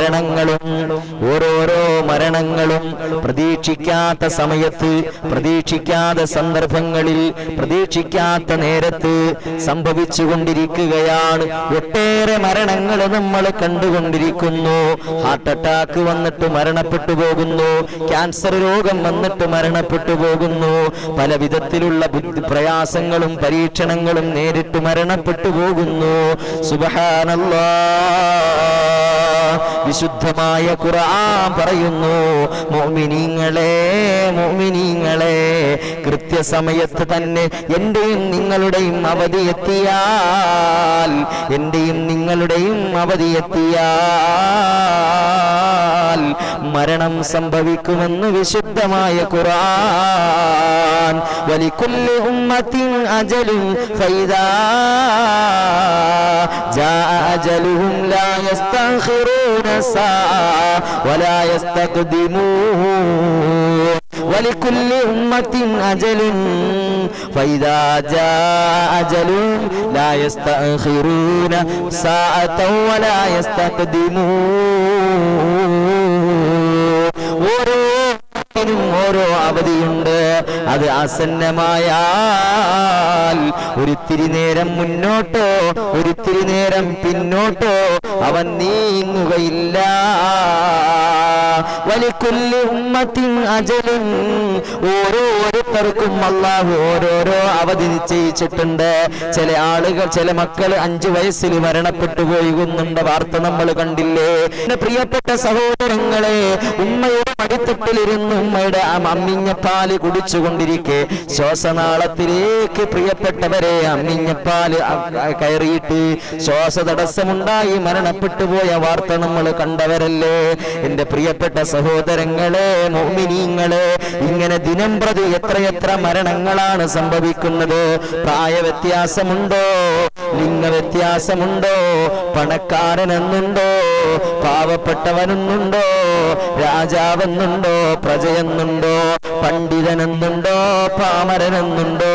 മരണങ്ങളും ഓരോരോ മരണങ്ങളും പ്രതീക്ഷിക്കാത്ത സമയത്ത് പ്രതീക്ഷിക്കാത്ത സന്ദർഭങ്ങളിൽ പ്രതീക്ഷിക്കാത്ത നേരത്ത് സംഭവിച്ചുകൊണ്ടിരിക്കുകയാണ്. ഒട്ടേറെ മരണങ്ങൾ നമ്മൾ കണ്ടുകൊണ്ടിരിക്കുന്നു. ഹാർട്ട് അറ്റാക്ക് വന്നിട്ട് മരണപ്പെട്ടു പോകുന്നു. ക്യാൻസർ രോഗം വന്നിട്ട് മരണപ്പെട്ടു പോകുന്നു. പല വിധത്തിലുള്ള പ്രയാസങ്ങളും പരീക്ഷണങ്ങളും നേരിട്ട് മരണപ്പെട്ടു പോകുന്നു. സുബഹാനല്ലാ വിശുദ്ധമായ ഖുർആൻ പറയുന്നു മോമിനിങ്ങളെ മോമിനിങ്ങളെ കൃത്യസമയത്ത് തന്നെ എന്റെയും നിങ്ങളുടെയും അവധി എത്തിയാൽ എന്റെയും നിങ്ങളുടെയും അവധി എത്തിയാൽ മരണം സംഭവിക്കുമെന്ന് വിശുദ്ധമായ ഖുർആൻ വലിക്കുല്ലി ഉമ്മത്തിൻ അജലും ഫൈദാ ജാ അജലുഹും ലാ യസ്തഖിറു يستأخرون ساعة ولا يستقدمون ولكل أمة أجل. فإذا جاء أجلهم لا يستأخرون ساعة ولا يستقدمون. നും ഓരോ അവധിയുണ്ട്. അത് ആസന്നമായാൽ ഒരിത്തിരി നേരം മുന്നോട്ടോ ഒരിത്തിരി നേരം പിന്നോട്ടോ അവൻ നീങ്ങുകയില്ല. ഓരോരുത്തർക്കും അള്ളാഹു ഓരോരോ അവധി നിശ്ചയിച്ചിട്ടുണ്ട്. ചില ആളുകൾ ചില മക്കൾ അഞ്ചു വയസ്സിൽ മരണപ്പെട്ടു പോകുന്നുണ്ട്. വാർത്ത നമ്മൾ കണ്ടില്ലേ? എന്റെ പ്രിയപ്പെട്ട സഹോദരങ്ങളെ ഉമ്മയുടെ മടിത്തട്ടിലിരുന്ന് ഉമ്മയുടെ ആ അമ്മിഞ്ഞപ്പാൽ കുടിച്ചുകൊണ്ടിരിക്കെ. ശ്വാസനാളത്തിലേക്ക് പ്രിയപ്പെട്ടവരെ അമ്മിഞ്ഞപ്പാൽ കയറിയിട്ട് ശ്വാസ ശ്വാസതടസ്സമുണ്ടായി മരണപ്പെട്ടു പോയ വാർത്ത നമ്മൾ കണ്ടവരല്ലേ? എന്റെ പ്രിയപ്പെട്ട സഹോദരങ്ങളെ മോമിനീങ്ങളെ ഇങ്ങനെ ദിനം പ്രതി എത്രയെത്ര മരണങ്ങളാണ് സംഭവിക്കുന്നത്. പ്രായ വ്യത്യാസമുണ്ടോ ലിംഗ വ്യത്യാസമുണ്ടോ പണക്കാരനെന്നുണ്ടോ? പാവപ്പെട്ടവനെന്നുണ്ടോ? രാജാവെന്നുണ്ടോ? പ്രജയെന്നുണ്ടോ? പണ്ഡിതനെന്നുണ്ടോ? പാമരനെന്നുണ്ടോ?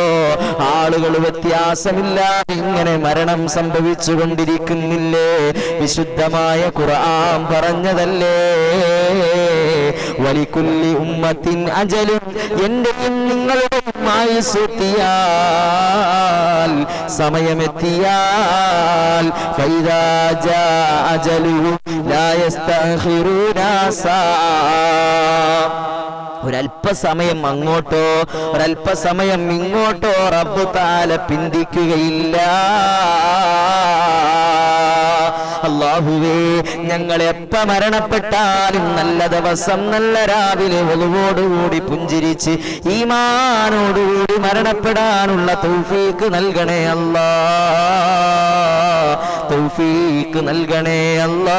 ആളുകൾ വ്യത്യാസമില്ല. ഇങ്ങനെ മരണം സംഭവിച്ചു കൊണ്ടിരിക്കുന്നില്ലേ വിശുദ്ധമായ ഖുർആൻ പറഞ്ഞതല്ലേ? വലിക്കുല്ലി ഉമ്മത്തിൻ അജലും എന്റെയും നിങ്ങളുടെ ആയുസെത്തിയാൽ സമയമെത്തിയാൽ അജലു ജാ അജലുഹും ലാ യസ്തഖിറൂന സാ ഒരല്പസമയം അങ്ങോട്ടോ ഒരല്പസമയം ഇങ്ങോട്ടോ റബ്ബ് താല പിന്തിക്കുകയില്ല. അള്ളാഹുവേ ഞങ്ങൾ എപ്പ മരണപ്പെട്ടാലും നല്ല ദിവസം നല്ല രാവിലെ ഒളിവോടുകൂടി പുഞ്ചിരിച്ച് ഈമാനോടുകൂടി മരണപ്പെടാനുള്ള തൗഫീക്ക് നൽകണേ അല്ലാ. തൗഫീക്ക് നൽകണേ അല്ലാ.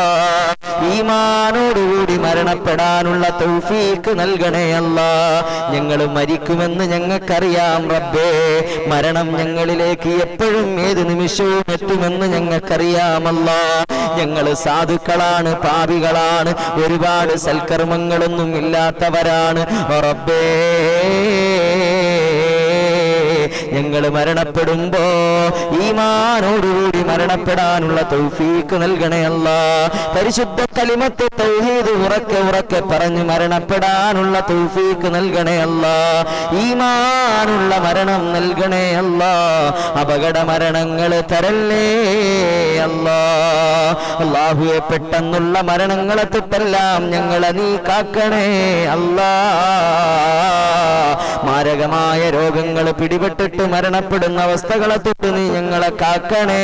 ഈമാനോടുകൂടി മരണപ്പെടാനുള്ള തൗഫീക്ക് നൽകണേ അല്ല. ഞങ്ങൾ മരിക്കുമെന്ന് ഞങ്ങൾക്കറിയാം റബ്ബേ. മരണം ഞങ്ങളിലേക്ക് എപ്പോഴും ഏത് നിമിഷവും എത്തുമെന്ന് ഞങ്ങൾക്കറിയാമല്ല ഞങ്ങൾ സാധുക്കളാണ് പാപികളാണ് ഒരുപാട് സൽക്കർമ്മങ്ങളൊന്നും ഇല്ലാത്തവരാണ്. റബ്ബേ. ഞങ്ങൾ മരണപ്പെടുമ്പോ ഈമാനോടുകൂടി മരണപ്പെടാനുള്ള തൗഫീക്ക് നൽകണേ പരിശുദ്ധ കലിമത്തെ തൗഹീദ് ഉറക്കെ ഉറക്കെ പറഞ്ഞു മരണപ്പെടാനുള്ള തൗഫീക്ക് നൽകണേ അല്ല. ഈമാനുള്ള മരണം നൽകണേ അപകട മരണങ്ങൾ തരല്ലേ അല്ല. അള്ളാഹുവെ പെട്ടെന്നുള്ള മരണങ്ങളെ തൊട്ടെല്ലാം ഞങ്ങളെ നീ കാക്കണേ അല്ല. മാരകമായ രോഗങ്ങൾ പിടിപെട്ടിട്ട് മരണപ്പെടുന്ന അവസ്ഥകളെ തൊട്ട് നീ ഞങ്ങളെ കാക്കണേ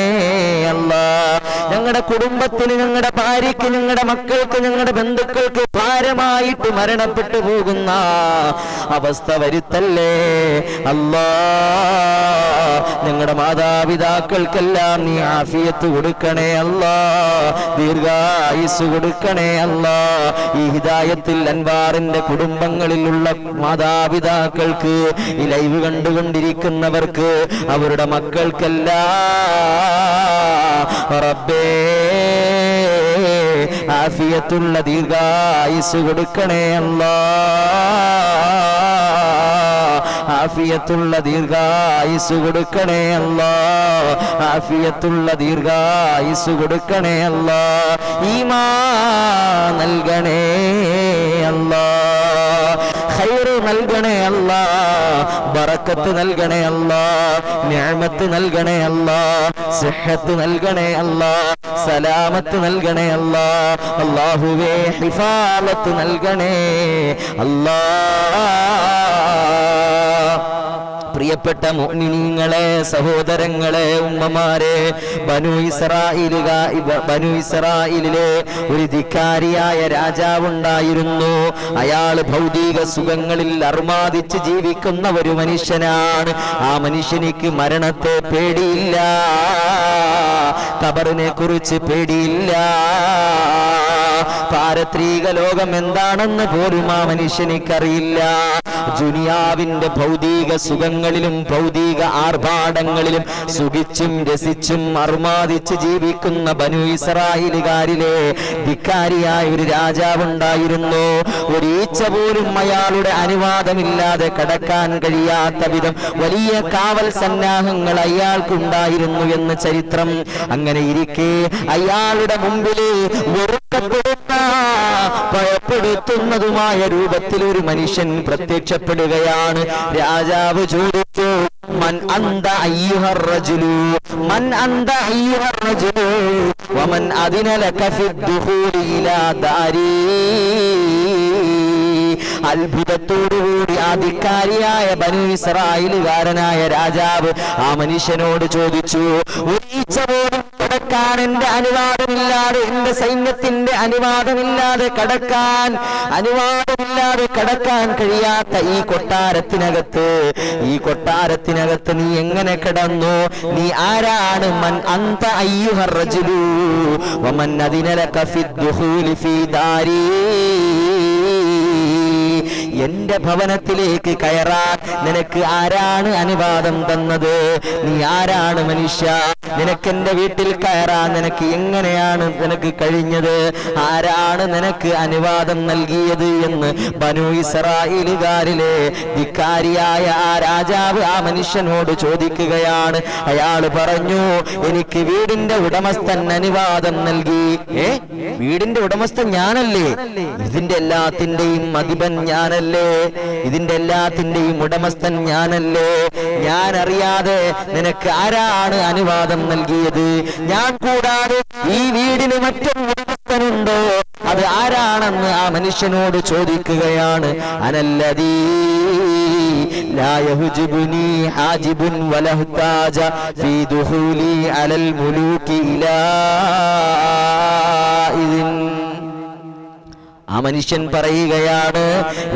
അല്ല. ഞങ്ങളുടെ കുടുംബത്തിന് ഞങ്ങളുടെ ഭാര്യയ്ക്ക് ഞങ്ങളുടെ മക്കൾക്ക് ഞങ്ങളുടെ ബന്ധുക്കൾക്ക് ഭാരമായിട്ട് മരണപ്പെട്ടു പോകുന്ന അവസ്ഥ വരുത്തല്ലേ? അല്ലാ. ഞങ്ങളുടെ മാതാപിതാക്കൾക്കെല്ലാം നീ ആഫിയത്ത് കൊടുക്കണേ അല്ല. ദീർഘായുസ് കൊടുക്കണേ അല്ല. ഈ ഹിതായത്തിൽ അൻവാറിന്റെ കുടുംബങ്ങളിലുള്ള മാതാപിതാക്കൾക്ക് ഈ ലൈവ് കണ്ടുകൊണ്ടിരിക്കുന്നവർക്ക് അവരുടെ മക്കൾക്കല്ല. റബ്ബേ ആഫിയത്തുള്ള ദീർഘായുസ് കൊടുക്കണേ അല്ലാ. ആഫിയത്തുള്ള ദീർഘായുസ് കൊടുക്കണേ അല്ല. ആഫിയത്തുള്ള ദീർഘായുസ് കൊടുക്കണേ അല്ലാ. ഈമാ നൽകണേ അല്ലാ. ഖൈറ് നൽകണേ അല്ല ബറക്കത്ത് നൽകണേ അല്ല നിഅമത്ത് നൽകണേ അല്ല സിഹത്ത് നൽകണേ അല്ല സലാമത്ത് നൽകണേ അല്ല അല്ലാഹുവേ ഹിഫാലത്ത് നൽകണേ അല്ലാ. പ്രിയപ്പെട്ട മുഅ്മിനീങ്ങളെ സഹോദരങ്ങളെ ഉമ്മമാരെ ബനു ഇസ്രായിലുക ബനു ഇസ്രായിലിലെ ഒരു ധിക്കാരിയായ രാജാവുണ്ടായിരുന്നു. അയാൾ ഭൗതിക സുഖങ്ങളിൽ അർമാദിച്ച് ജീവിക്കുന്ന ഒരു മനുഷ്യനാണ്. ആ മനുഷ്യനിക്ക് മരണത്തെ പേടിയില്ല. കബറിനെ കുറിച്ച് പേടിയില്ല. പാരത്രീക ലോകം എന്താണെന്ന് പോലും ആ മനുഷ്യനിക്കറിയില്ല. ജുനിയാവിന്റെ ഭൗതിക സുഖങ്ങളിലും ഭൗതിക ആർഭാടങ്ങളിലും സുഖിച്ചും രസിച്ചും അർമാദിച്ച് ജീവിക്കുന്ന ബനു ഇസ്രായേലുകാരിലെ ധിക്കാരിയായ ഒരു രാജാവുണ്ടായിരുന്നു. ഒരു പോലും അയാളുടെ അനുവാദമില്ലാതെ കടക്കാൻ കഴിയാത്ത വിധം വലിയ കാവൽ സന്നാഹങ്ങൾ അയാൾക്കുണ്ടായിരുന്നു എന്ന് ചരിത്രം. അങ്ങനെ ഇരിക്കെ അയാളുടെ മുമ്പിൽ ഭയപ്പെടുത്തുന്നതുമായ രൂപത്തിൽ ഒരു മനുഷ്യൻ പ്രത്യക്ഷപ്പെടുകയാണ്. രാജാവ് ചോദിച്ചു മൻ അന്ത അയ്യുഹർ റജുലു? മൻ അന്ത അയ്യുഹർ റജുലു? വമൻ അദിനലക ഫിദ്ദുഖൂലി ഇലാ ദാരീ? അത്ഭുതത്തോടുകൂടി ആധികാരിയായ ബനു ഇസ്രായേലുകാരനായ രാജാവ് ആ മനുഷ്യനോട് ചോദിച്ചു കടക്കാൻ എന്റെ അനുവാദമില്ലാതെ എന്റെ സൈന്യത്തിന്റെ അനുവാദമില്ലാതെ കടക്കാൻ അനുവാദമില്ലാതെ കടക്കാൻ കഴിയാത്ത ഈ കൊട്ടാരത്തിനകത്ത് ഈ കൊട്ടാരത്തിനകത്ത് നീ എങ്ങനെ കിടന്നു? നീ ആരാണ്? മൻ അന്ത അയ്യുഹർ റജുലു. വമൻ അതിനലക ദുഹൂലി ഫീ ദാരീ. എന്റെ ഭവനത്തിലേക്ക് കയറാൻ നിനക്ക് ആരാണ് അനുവാദം തന്നത്? നീ ആരാണ് മനുഷ്യ? നിനക്ക് എന്റെ വീട്ടിൽ കയറാൻ നിനക്ക് എങ്ങനെയാണ് നിനക്ക് കഴിഞ്ഞത്? ആരാണ് നിനക്ക് അനുവാദം നൽകിയത് എന്ന് ബനു ഇസ്രായേലുകാരിലെ ധിക്കാരിയായ ആ രാജാവ് ആ മനുഷ്യനോട് ചോദിക്കുകയാണ്. അയാൾ പറഞ്ഞു എനിക്ക് വീടിന്റെ ഉടമസ്ഥൻ അനുവാദം നൽകി. ഏ? വീടിന്റെ ഉടമസ്ഥൻ ഞാനല്ലേ? ഇതിന്റെ എല്ലാത്തിന്റെയും അധിപൻ ഞാനല്ലേ. ഇതിന്റെ എല്ലാത്തിന്റെയും ഉടമസ്ഥൻ ഞാനല്ലേ. ഞാൻ അറിയാതെ നിനക്ക് ആരാണ് അനുവാദം നൽകിയത് ഞാൻ കൂടാതെ ഈ വീടിന് മറ്റൊരു ഉടമസ്ഥനുണ്ടോ അത് ആരാണെന്ന് ആ മനുഷ്യനോട് ചോദിക്കുകയാണ് അനല്ലതീ لا يهجبني حاجب ولا احتاج في دخولي على الملوك إلى إذن ആ മനുഷ്യൻ പറയുകയാണ്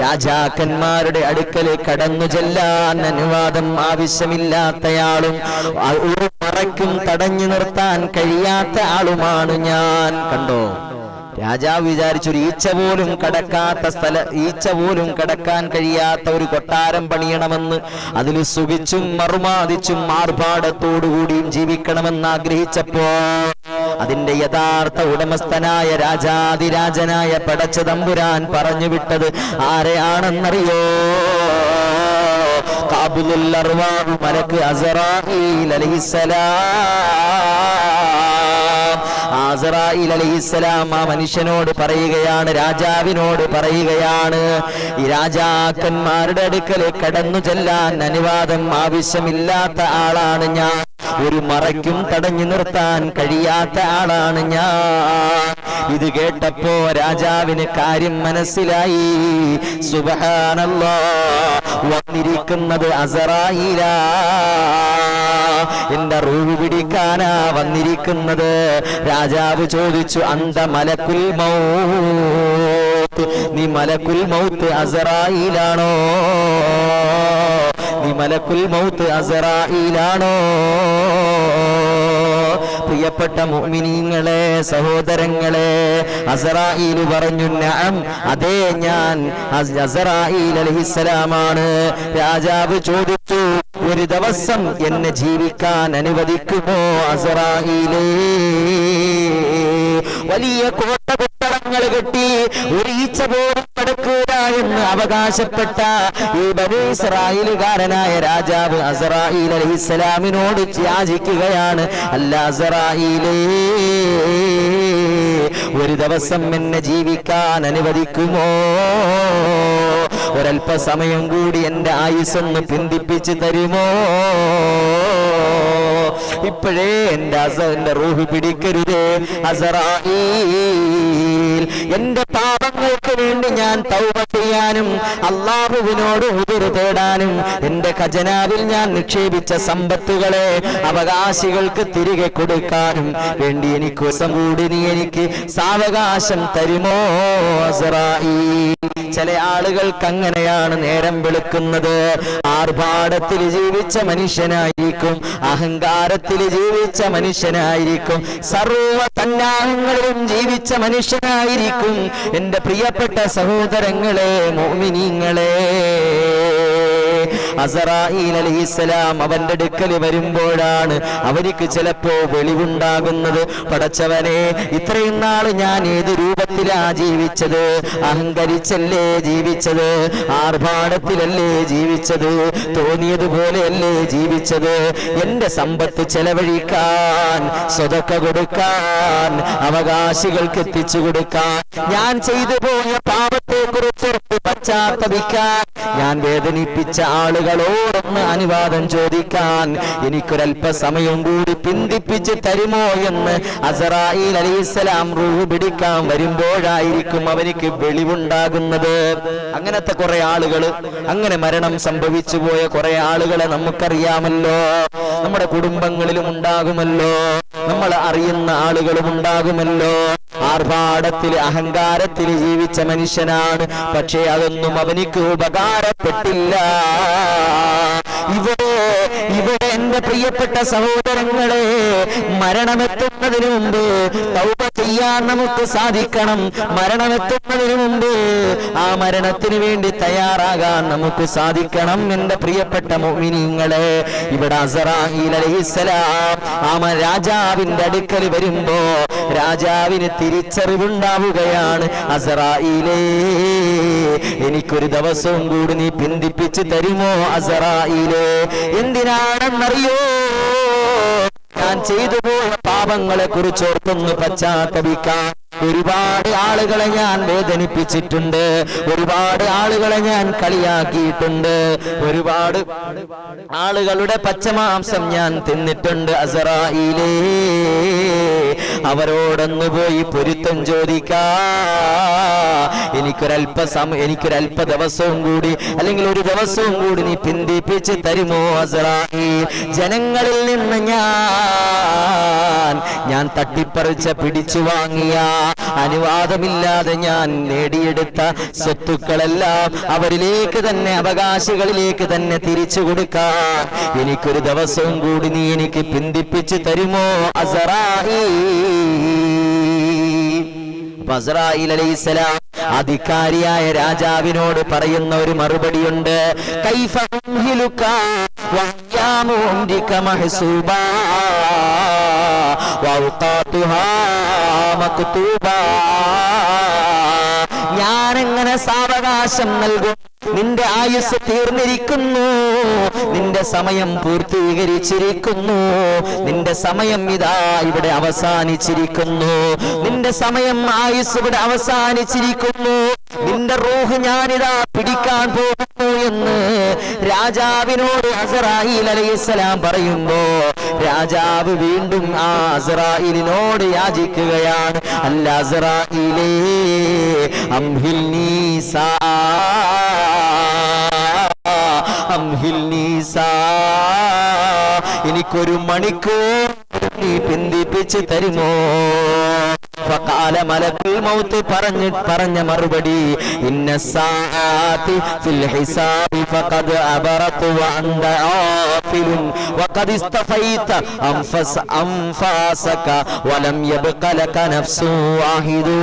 രാജാക്കന്മാരുടെ അടുക്കൽ കടന്നു ചെല്ലാൻ അനുവാദം ആവശ്യമില്ലാത്തയാളും ഒരു മറയ്ക്കും തടഞ്ഞു നിർത്താൻ കഴിയാത്ത ആളുമാണ് ഞാൻ. കണ്ടോ? രാജാവ് വിചാരിച്ചു ഒരു ഈച്ച പോലും കടക്കാത്ത സ്ഥല ഈച്ച പോലും കടക്കാൻ കഴിയാത്ത ഒരു കൊട്ടാരം പണിയണമെന്ന് അതിൽ സുഖിച്ചും മറുമാതിച്ചും ആർഭാടത്തോടുകൂടിയും ജീവിക്കണമെന്ന് ആഗ്രഹിച്ചപ്പോ അതിന്റെ യഥാർത്ഥ ഉടമസ്ഥനായ രാജാതിരാജനായ പടച്ച തമ്പുരാൻ പറഞ്ഞു വിട്ടത് ആരെയാണെന്നറിയോ കാബുലുൽ മലക്ക് അസറായിൽ അലൈഹിസ്സലാം. അലൈഹിസ്സലാം ആ മനുഷ്യനോട് പറയുകയാണ് രാജാവിനോട് പറയുകയാണ് ഈ രാജാക്കന്മാരുടെ അടുക്കൽ കടന്നു ചെല്ലാൻ അനുവാദം ആവശ്യമില്ലാത്ത ആളാണ് ഞാൻ. ഒരു മറയ്ക്കും തടഞ്ഞു നിർത്താൻ കഴിയാത്ത ആളാണ് ഞാൻ. ഇത് കേട്ടപ്പോ രാജാവിന് കാര്യം മനസ്സിലായി. സുബഹാനല്ലാ വന്നിരിക്കുന്നത് അസറായില. എന്റെ റൂഹ് പിടിക്കാനാ വന്നിരിക്കുന്നത്. രാജാവ് ചോദിച്ചു അന്ത മലക്കുൽ മൗത്ത് നീ മലക്കുൽ മൗത്ത് അസറായിലാണോ? നീ മലക്കുൽ മൗത്ത് അസറായിലാണോ? പ്രിയപ്പെട്ട മുഅ്മിനീങ്ങളെ സഹോദരങ്ങളെ അസറായിൽ പറഞ്ഞു നഅം അതേ ഞാൻ അസ്- അസറായിൽ അലഹിസലാമാണ് രാജാവ് ചോദിച്ചു ഒരു ദിവസം എന്നെ ജീവിക്കാൻ അനുവദിക്കുമോ അസറായിലേ? വലിയ കോട്ട കുട്ടടങ്ങൾ കെട്ടി ഒരു ഈച്ച പോലും എന്ന് അവകാശപ്പെട്ട ഈ ബനു ഇസ്രായേലുകാരനായ രാജാവ് അസറായിൽ അലൈഹിസ്സലാമിനോട് യാചിക്കുകയാണ്. അല്ല അസറായിലേ ഒരു ദിവസം എന്നെ ജീവിക്കാൻ അനുവദിക്കുമോ? ഒരല്പസമയം കൂടി എന്റെ ആയുസ്സൊന്ന് പിന്തിപ്പിച്ചു തരുമോ? ഇപ്പോഴേ എന്റെ അസറിന്റെ റൂഹി പിടിക്കരുതേ. അസറായിൽ എന്റെ പാപങ്ങൾക്ക് വേണ്ടി ഞാൻ തൗബ ചെയ്യാനും അള്ളാഹുവിനോട് ഉതിര് തേടാനും എന്റെ ഖജനാവിൽ ഞാൻ നിക്ഷേപിച്ച സമ്പത്തുകളെ അവകാശികൾക്ക് തിരികെ കൊടുക്കാനും വേണ്ടി എനിക്ക് ദിവസം കൂടി നീ എനിക്ക് സാവകാശം തരുമോ? അസറായി ചില ആളുകൾക്ക് അങ്ങനെയാണ് നേരം വെളുക്കുന്നത്. ആർഭാടത്തിൽ ജീവിച്ച മനുഷ്യനായിരിക്കും. അഹങ്കാരത്തിൽ ജീവിച്ച മനുഷ്യനായിരിക്കും. സർവ തന്നാഹങ്ങളിലും ജീവിച്ച മനുഷ്യനായിരിക്കും. എന്റെ പ്രിയപ്പെട്ട സഹോദരങ്ങളെ മോമിനിങ്ങളെ. അസറായിൽ അവന്റെ അടുക്കൽ വരുമ്പോഴാണ് അവർക്ക് ചിലപ്പോ വെളിവുണ്ടാകുന്നത്. പടച്ചവനെ ഇത്രയും നാൾ ഞാൻ ഏത് രൂപത്തിലാ ജീവിച്ചത്? അഹങ്കരിച്ചല്ലേ ജീവിച്ചത്? ആർഭാടത്തിലല്ലേ ജീവിച്ചത്? തോന്നിയതുപോലെയല്ലേ ജീവിച്ചത്? എന്റെ സമ്പത്ത് ചെലവഴിക്കാൻ സ്വതക്ക കൊടുക്കാൻ അവകാശികൾക്ക് എത്തിച്ചു കൊടുക്കാൻ ഞാൻ ചെയ്തു പോയ പാപത്തെ കുറിച്ച് പശ്ചാത്തപിക്കാൻ ഞാൻ വേദനിപ്പിച്ച ആളുകളോടൊന്ന് അനുവാദം ചോദിക്കാൻ എനിക്കൊരല്പ സമയം കൂടി പിന്തിപ്പിച്ച് തരുമോ എന്ന് അസറായിൽ അലൈഹിസ്സലാം റൂഹ് പിടിക്കാൻ വരുമ്പോഴായിരിക്കും അവനിക്ക് വെളിവുണ്ടാകുന്നത്. അങ്ങനത്തെ കുറെ ആളുകൾ അങ്ങനെ മരണം സംഭവിച്ചു പോയ കുറെ ആളുകളെ നമുക്കറിയാമല്ലോ. നമ്മുടെ കുടുംബങ്ങളിലും ഉണ്ടാകുമല്ലോ. നമ്മൾ അറിയുന്ന ആളുകളും ഉണ്ടാകുമല്ലോ. ആർഭാടത്തിൽ അഹങ്കാരത്തിൽ ജീവിച്ച മനുഷ്യനാണ്. പക്ഷേ അതൊന്നും അവനിക്ക് ഉപകാരപ്പെട്ടില്ല. ഇവിടെ എന്റെ പ്രിയപ്പെട്ട സഹോദരങ്ങളെ മരണമെത്തുന്നതിന് മുമ്പ് തൗബ ചെയ്യാൻ നമുക്ക് സാധിക്കണം. മരണമെത്തുന്നതിന് മുമ്പ് ആ മരണത്തിന് വേണ്ടി തയ്യാറാകാൻ നമുക്ക് സാധിക്കണം. എന്റെ പ്രിയപ്പെട്ട മോമിനിങ്ങളെ ഇവിടെ അസറാഹീൽ ആ രാജാവിന്റെ അടുക്കൽ വരുമ്പോ രാജാവിന് തിരിച്ചറിവുണ്ടാവുകയാണ് അസറായിലേ എനിക്കൊരു ദിവസവും കൂടി നീ പിന്തിപ്പിച്ച് തരുമോ അസറായിലേ? എന്തിനാണെന്നറിയോ? ഞാൻ ചെയ്തു പോയ പാപങ്ങളെ കുറിച്ച് ഓർത്തൊന്ന് പശ്ചാത്തപിക്കാൻ ഒരുപാട് ആളുകളെ ഞാൻ വേദനിപ്പിച്ചിട്ടുണ്ട്. ഒരുപാട് ആളുകളെ ഞാൻ കളിയാക്കിയിട്ടുണ്ട്. ഒരുപാട് ആളുകളുടെ പച്ചമാംസം ഞാൻ തിന്നിട്ടുണ്ട്. അസറായിലേ അവരോടൊന്ന് പോയി പൊരുത്തം ചോദിക്കാ. എനിക്കൊരല്പ സമയം എനിക്കൊരല്പ ദിവസവും കൂടി അല്ലെങ്കിൽ ഒരു ദിവസവും കൂടി നീ പിന്തിപ്പിച്ച് തരുമോ അസറായി ജനങ്ങളിൽ നിന്ന് ഞാൻ ഞാൻ തട്ടിപ്പറിച്ച പിടിച്ചു വാങ്ങിയ. അനുവാദമില്ലാതെ ഞാൻ നേടിയെടുത്ത സ്വത്തുക്കളെല്ലാം അവരിലേക്ക് തന്നെ അവകാശികളിലേക്ക് തന്നെ തിരിച്ചു കൊടുക്കാൻ എനിക്കൊരു ദിവസവും കൂടി നീ എനിക്ക് പിന്തിപ്പിച്ച് തരുമോ അസറായി? അധികാരിയായ രാജാവിനോട് പറയുന്ന ഒരു മറുപടിയുണ്ട്. കൈഫ ഉംഹിലുക عمرك محسوبة وأوقاتها مكتوبة ഞാനെങ്ങനെ സാവകാശം നൽകും. നിന്റെ ആയുസ് തീർന്നിരിക്കുന്നു. നിന്റെ സമയം പൂർത്തീകരിച്ചിരിക്കുന്നു. നിന്റെ സമയം ഇതാ ഇവിടെ അവസാനിച്ചിരിക്കുന്നു. നിന്റെ സമയം ആയുസ് ഇവിടെ അവസാനിച്ചിരിക്കുന്നു. നിന്റെ റൂഹ് ഞാനിതാ പിടിക്കാൻ എന്ന് രാജാവിനോട് അസറായിൽ അലൈഹിസ്സലാം പറയുമ്പോ രാജാവ് വീണ്ടും ആ അസറായിലിനോട് യാചിക്കുകയാണ്. അല്ല അസറായിലേ അംഹിൽ നീസാ അംഹിൽ നീസാ. എനിക്കൊരു മണിക്കൂർ നീ പിന്തിപ്പിച്ച് തരുമോ? മലക്കുൽ മൗത്ത് പറഞ്ഞ് പറഞ്ഞ മറുപടി ഇന്ന സാആതി ഫിൽ ഹിസാബി ഫഖദ് അബറത് വഅന്ത ആഫിലുൻ വഖദ് ഇസ്തഫൈത അൻഫസ് അൻഫാസക വലം യബ്ഖ ലക നഫ്സു വാഹിദു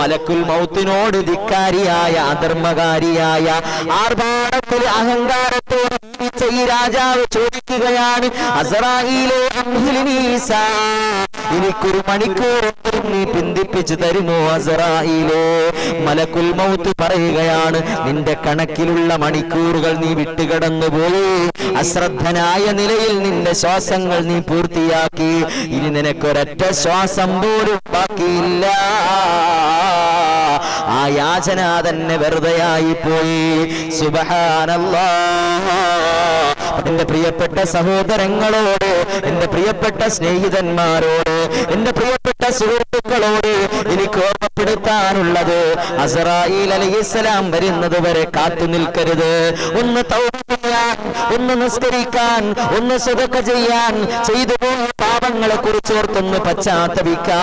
മലക്കുൽ മൗത്തിനോട് ധിക്കാരിയായ അധർമ്മകാരിയായ ആർഭാടത്തിൽ അഹങ്കാരത്തോടെ ഈ രാജാവ് ചോദിക്കുകയാണ് അസറായിലെ എനിക്കൊരു മണിക്കൂർ നീ പിന്തിപ്പിച്ചു തരുമോ അസറായിലേ? മലക്കുൽ മൗത്ത് പറയുകയാണ് നിന്റെ കണക്കിലുള്ള മണിക്കൂറുകൾ നീ വിട്ടുകിടന്നുപോയി. അശ്രദ്ധനായ നിലയിൽ നിന്റെ ശ്വാസങ്ങൾ നീ പൂർത്തിയാക്കി. ഇനി നിനക്കൊരൊറ്റ ശ്വാസം പോലും ബാക്കിയില്ല. ആ യാചന തന്നെ വെറുതെയായി പോയി സുബഹാനല്ലാ എന്റെ പ്രിയപ്പെട്ട സഹോദരങ്ങളോട് എന്റെ പ്രിയപ്പെട്ട സ്നേഹിതന്മാരോട് എന്റെ പ്രിയപ്പെട്ട സുഹൃത്തുക്കളോട് എനിക്ക് ഓർമ്മപ്പെടുത്താനുള്ളത് അസറായിൽ അലൈഹിസ്സലാം വരുന്നത് വരെ കാത്തു നിൽക്കരുത്. ഒന്ന് തൗബ ചെയ്യാൻ ഒന്ന് നിസ്കരിക്കാൻ ഒന്ന് സുഖക്ക ചെയ്യാൻ ചെയ്തു പാപങ്ങളെ കുറിച്ച് ഓർത്തൊന്ന് പശ്ചാത്തപിക്കാൻ.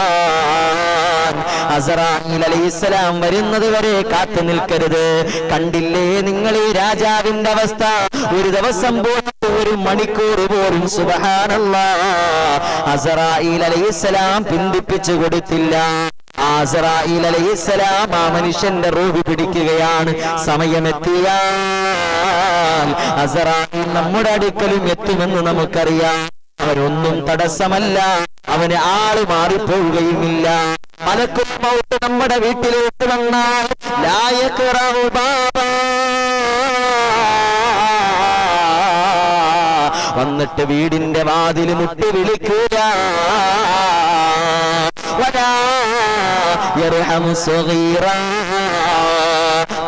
അസറായിൽ അലൈഹിസ്സലാം വരുന്നത് വരെ കാത്തു നിൽക്കരുത്. കണ്ടില്ലേ നിങ്ങൾ ഈ രാജാവിന്റെ അവസ്ഥ? ഒരു ദിവസം പോലും ഒരു മണിക്കൂർ പോലും സുബഹാനല്ല. അസറായിൽ അലൈഹിസ്സലാം പിന്തിപ്പിച്ചു കൊടുത്തില്ല. ആസറായിൽ അലൈഹിസ്സലാം ആ മനുഷ്യന്റെ റൂഹ് പിടിക്കുകയാണ്. സമയമെത്തിയാൽ അസറായിൽ നമ്മുടെ അടുക്കലും എത്തുമെന്ന് നമുക്കറിയാം. അവനൊന്നും തടസ്സമല്ല. അവന് ആൾ മാറിപ്പോവുകയുമില്ല. മലക്കും നമ്മുടെ വീട്ടിലേക്ക് വന്നാൽ ലായക്കിറവു ബാബാ വന്നിട്ട് വീടിന്റെ വാതിൽ മുട്ടി വിളിക്കുക.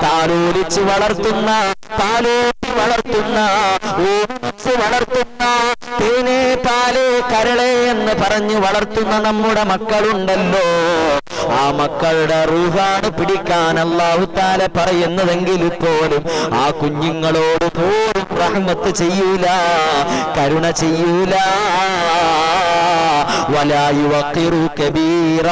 താലോലിച്ച് വളർത്തുന്ന താലോലി വളർത്തുന്ന ഊണിച്ച് വളർത്തുന്ന തേനെ പാൽ കരളെ എന്ന് പറഞ്ഞ് വളർത്തുന്ന നമ്മുടെ മക്കളുണ്ടല്ലോ. ആ മക്കളുടെ റൂഹാണ് പിടിക്കാൻ അള്ളാഹു താല പറയുന്നതെങ്കിൽ പോലും ആ കുഞ്ഞുങ്ങളോട് പോലും റഹ്മത്ത് ചെയ്യൂല കരുണ ചെയ്യൂല. വലായുവക്കിറു കബീറ.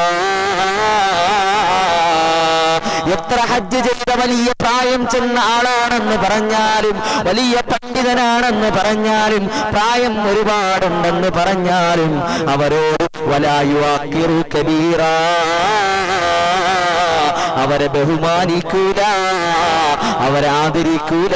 എത്ര ഹജ്ജ് ചെയ്ത വലിയ പ്രായം ചെന്ന ആളാണെന്ന് പറഞ്ഞാലും വലിയ പണ്ഡിതനാണെന്ന് പറഞ്ഞാലും പ്രായം ഒരുപാടുണ്ടെന്ന് പറഞ്ഞാലും അവരോട് വലായുവാക്കിറു കബീറ അവരെ ബഹുമാനിക്കൂല അവരാദരിക്കൂല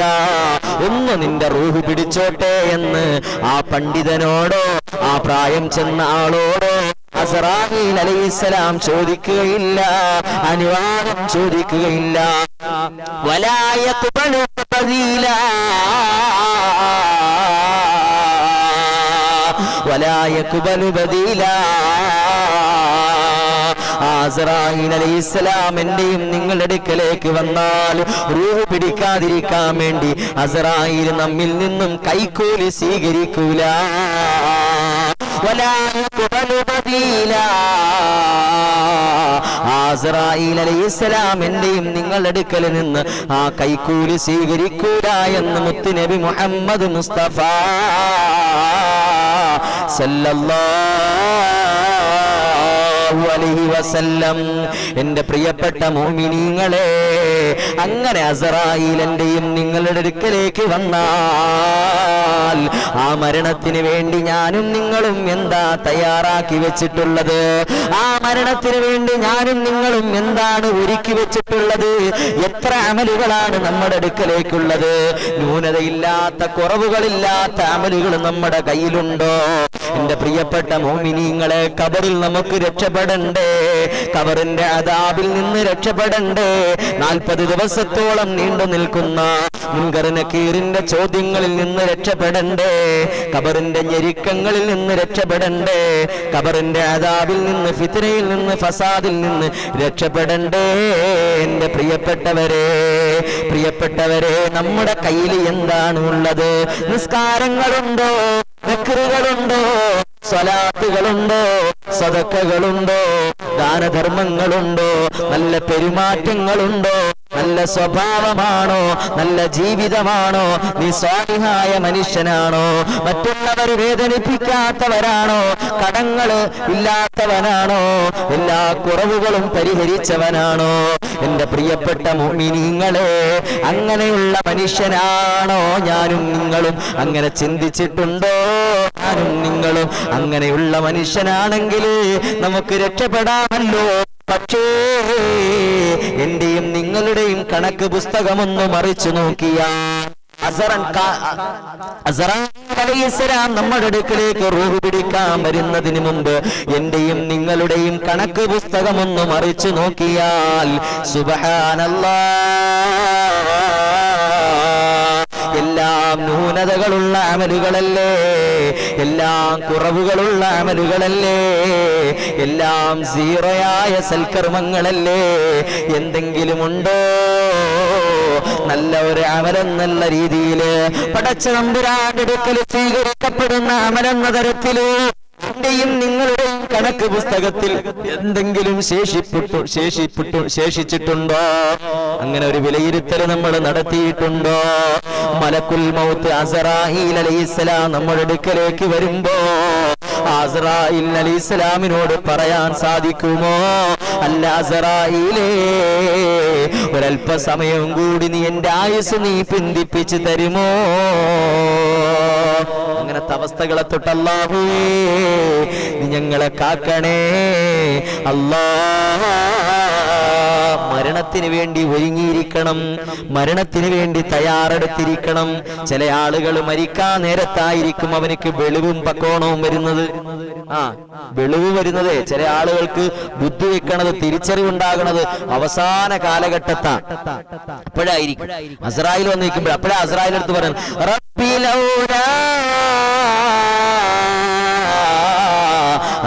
ഒന്ന് നിന്റെ റൂഹ് പിടിച്ചോട്ടെ എന്ന് ആ പണ്ഡിതനോടോ ആ പ്രായം ചെന്ന ആളോടോ അസറാഹിൽ അലൈഹിസ്സലാം ചോദിക്കുകയില്ല അനുവാദം ചോദിക്കുകയില്ല. വലായ കുബലു വലായ കുബലു ബദീല. അസറായിസ്ലാമിന്റെയും നിങ്ങളുടെ അടുക്കലേക്ക് വന്നാൽ റൂഹ് പിടിക്കാതിരിക്കാൻ വേണ്ടി അസറായിൽ നമ്മിൽ നിന്നും കൈക്കൂലി സ്വീകരിക്കൂല. ആസറായിൽ അലൈഹിസ്സലാം എന്റെയും നിങ്ങളുടെ അടുക്കൽ നിന്ന് ആ കൈക്കൂലി സ്വീകരിക്കൂല എന്ന് മുത്തുനബി മുഹമ്മദ് മുസ്തഫ സല്ലല്ലാഹു അലൈഹി വസല്ലം. എന്റെ പ്രിയപ്പെട്ട മോമിനീങ്ങളെ അങ്ങനെ അസറായിൽ എന്റെയും നിങ്ങളുടെ അടുക്കലേക്ക് വന്നാൽ ആ മരണത്തിന് വേണ്ടി ഞാനും നിങ്ങളും എന്താ തയ്യാറാക്കി വെച്ചിട്ടുള്ളത്? ആ മരണത്തിന് വേണ്ടി ഞാനും നിങ്ങളും എന്താണ് ഒരുക്കി വെച്ചിട്ടുള്ളത്? എത്ര അമലുകളാണ് നമ്മുടെ അടുക്കലേക്കുള്ളത്? ന്യൂനതയില്ലാത്ത കുറവുകളില്ലാത്ത അമലുകൾ നമ്മുടെ കയ്യിലുണ്ടോ? എന്റെ പ്രിയപ്പെട്ട മോമിനിങ്ങളെ കബറിൽ നമുക്ക് രക്ഷപ്പെടണ്ടേ? കബറിന്റെ അതാബിൽ നിന്ന് രക്ഷപ്പെടണ്ടേ? നാൽപ്പത് ദിവസത്തോളം നീണ്ടു നിൽക്കുന്ന മുൻകറിന കീറിന്റെ ചോദ്യങ്ങളിൽ നിന്ന് രക്ഷപ്പെടണ്ടേ? കബറിന്റെ ഞെരുക്കങ്ങളിൽ നിന്ന് രക്ഷപ്പെടണ്ടേ? കബറിന്റെ അതാബിൽ നിന്ന് ഫിത്തിനയിൽ നിന്ന് ഫസാദിൽ നിന്ന് രക്ഷപ്പെടണ്ടേ? എന്റെ പ്രിയപ്പെട്ടവരെ പ്രിയപ്പെട്ടവരെ നമ്മുടെ കയ്യിൽ എന്താണ് ഉള്ളത്? നിസ്കാരങ്ങളുണ്ടോ? ദിക്റുകളുണ്ടോ സ്വലാത്തുകളുണ്ടോ? സദക്കകളുണ്ടോ? ദാനധർമ്മങ്ങളുണ്ടോ? നല്ല പെരുമാറ്റങ്ങളുണ്ടോ? നല്ല സ്വഭാവമാണോ? നല്ല ജീവിതമാണോ? നീ സ്വാമിഹായ മനുഷ്യനാണോ? മറ്റുള്ളവർ വേദനിപ്പിക്കാത്തവരാണോ? കടങ്ങൾ ഇല്ലാത്തവനാണോ? എല്ലാ കുറവുകളും പരിഹരിച്ചവനാണോ? എന്റെ പ്രിയപ്പെട്ട മോമിനിങ്ങളെ അങ്ങനെയുള്ള മനുഷ്യനാണോ? ഞാനും നിങ്ങളും അങ്ങനെ ചിന്തിച്ചിട്ടുണ്ടോ? ഞാനും നിങ്ങളും അങ്ങനെയുള്ള മനുഷ്യനാണെങ്കിൽ നമുക്ക് രക്ഷപ്പെടാമല്ലോ. പക്ഷേ എന്റെയും നിങ്ങളുടെയും കണക്ക് പുസ്തകമൊന്ന് മറിച്ചു നോക്കിയാൽ നമ്മുടെ അടുക്കലേക്ക് റൂഹ് പിടിക്കാൻ വരുന്നതിന് മുമ്പ് എന്റെയും നിങ്ങളുടെയും കണക്ക് പുസ്തകം ഒന്ന് മറിച്ചു നോക്കിയാൽ സുബഹാനല്ലാ എല്ലാം ന്യൂനതകളുള്ള അമലുകളല്ലേ? എല്ലാം കുറവുകളുള്ള അമലുകളല്ലേ? എല്ലാം സീറോയായ സൽക്കർമ്മങ്ങളല്ലേ? എന്തെങ്കിലുമുണ്ടോ? നല്ല ഒരു അമലെന്നുള്ള രീതിയിൽ പടച്ച നമ്പുരാടുക്കൽ സ്വീകരിക്കപ്പെടുന്ന അമലെന്ന തരത്തിൽ എന്റെയും നിങ്ങളുടെയും കണക്ക് പുസ്തകത്തിൽ എന്തെങ്കിലും ശേഷിപ്പെട്ടു ശേഷിപ്പെട്ടു ശേഷിച്ചിട്ടുണ്ടോ? അങ്ങനെ ഒരു വിലയിരുത്തൽ നമ്മൾ നടത്തിയിട്ടുണ്ടോ? മലക്കുൽ മൗത്ത് അസറാഹീൽ അലൈഹിസ്സലാം നമ്മുടെ അടുക്കലേക്ക് വരുമ്പോ അസറായിൽ അലൈഹിസ്സലാമിനോട് പറയാൻ സാധിക്കുമോ? അല്ല അസറായിലേ ഒരല്പസമയം കൂടി നീ എന്റെ ആയുസ് നീ പിന്തിപ്പിച്ച് തരുമോ? അങ്ങനത്തെ അവസ്ഥകളെ തൊട്ടല്ലാഹുവേ ഞങ്ങളെ കാക്കണേ. അല്ലാ മരണത്തിന് വേണ്ടി ഒരുങ്ങിയിരിക്കണം മരണത്തിന് വേണ്ടി തയ്യാറെടുത്തിരിക്കണം. ചില ആളുകൾ മരിക്കാൻ നേരത്തായിരിക്കും അവനക്ക് വെളിവും പക്കോണവും വരുന്നത്. ആ വെളിവ് വരുന്നത്. ചില ആളുകൾക്ക് ബുദ്ധി വെക്കണത് തിരിച്ചറിവുണ്ടാകണത് അവസാന കാലഘട്ടത്താ. അപ്പോഴായിരിക്കും. അസറായിൽ വന്ന് നിൽക്കുമ്പോൾ അപ്പോഴാ അസറായിൽ എടുത്ത് പറയാൻ ربي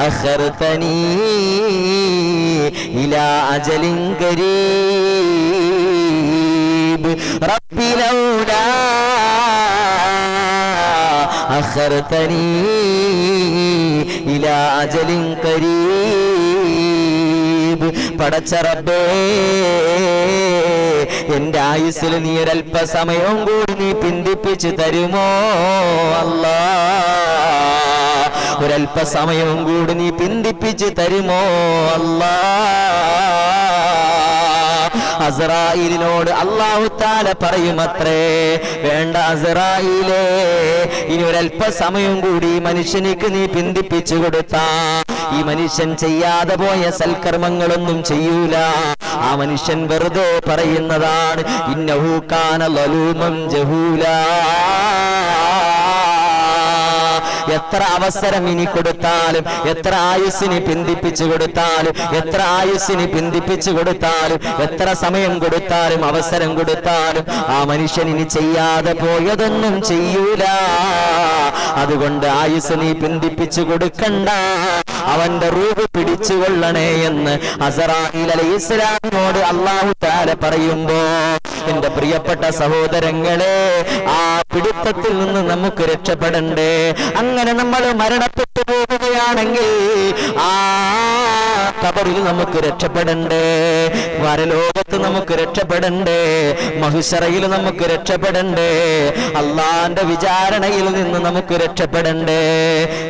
أخرتني إلى أجل قريب ربي لولا أخرتني إلى أجل قريب പടച്ച റബ്ബേ എന്റെ ആയുസ്സിൽ നീ ഒരല്പസമയവും കൂടി നീ പിന്തിപ്പിച്ചു തരുമോ? അല്ലാ. ഒരല്പസമയവും കൂടി നീ പിന്തിപ്പിച്ചു തരുമോ? അല്ലാ. അസറായിലിനോട് അള്ളാഹു താല പറയുമത്രേ വേണ്ട അസറായിലേ ഇനി ഒരല്പസമയം കൂടി മനുഷ്യനിക്ക് നീ പിന്തിപ്പിച്ചു കൊടുത്താ. ഈ മനുഷ്യൻ ചെയ്യാതെ പോയ സൽക്കർമ്മങ്ങളൊന്നും ചെയ്യൂല. ആ മനുഷ്യൻ വെറുതെ പറയുന്നതാണ് ഇന്നഹു കാന ലലൂമം ജഹൂല. എത്ര അവസരം ഇനി കൊടുത്താലും എത്ര ആയുസ്സിന് പിന്തിപ്പിച്ചു കൊടുത്താലും എത്ര ആയുസ്സിന് പിന്തിപ്പിച്ചു കൊടുത്താലും എത്ര സമയം കൊടുത്താലും അവസരം കൊടുത്താലും ആ മനുഷ്യൻ ഇനി ചെയ്യാതെ പോയതൊന്നും ചെയ്യൂല. അതുകൊണ്ട് ആയുസ് നീ പിന്തിപ്പിച്ചു കൊടുക്കണ്ട. അവന്റെ റൂപ് പിടിച്ചുകൊള്ളണേ എന്ന് അസറായിൽ അലൈഹി ഇസ്ലാമിനോട് അള്ളാഹു താല പറയുമ്പോ എന്റെ പ്രിയപ്പെട്ട സഹോദരങ്ങളെ ആ പിടുത്തത്തിൽ നിന്ന് നമുക്ക് രക്ഷപ്പെടണ്ടേ? അങ്ങനെ നമ്മൾ മരണപ്പെട്ടു പോവുകയാണെങ്കിൽ ആ കബറിൽ നമുക്ക് രക്ഷപ്പെടണ്ടേ വരലോകത്ത് നമുക്ക് രക്ഷപ്പെടണ്ടേ മഹിഷറയിൽ നമുക്ക് രക്ഷപ്പെടണ്ടേ അള്ളാന്റെ വിചാരണയിൽ നിന്ന് നമുക്ക് രക്ഷപ്പെടണ്ടേ.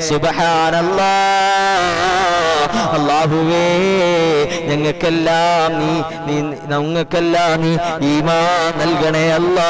സുബഹാനല്ലാ അള്ളാഹുവേ ഞങ്ങൾക്കെല്ലാം നീ നീ ഞങ്ങൾക്കെല്ലാം നീ ഈമാ നൽകണേ അല്ലാ.